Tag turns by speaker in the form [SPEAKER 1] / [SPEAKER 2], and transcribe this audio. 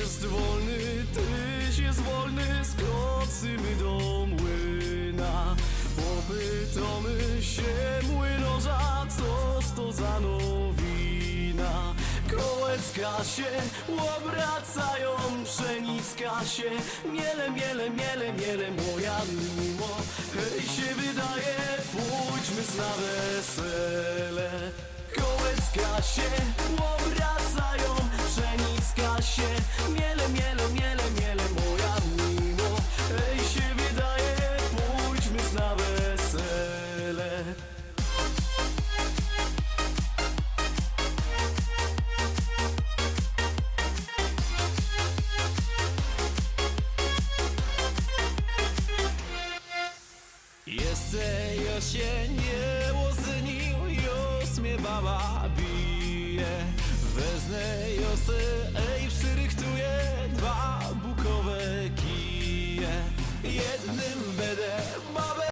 [SPEAKER 1] jest wolny, tyś jest wolny, skoczymy do młyna. Popytamy się młynarza, coż to za nowina. Kołecka się obracają, pszenicka się miele, miele, miele, miele, moja mimo. Hej się wydaje, pójdźmy na wesele. Kołecka się miele, miele, miele, miele, moja mimo. Hej się wydaje, pójdźmy na wesele. Jeszcze jesienie łoznił, już mnie baba bije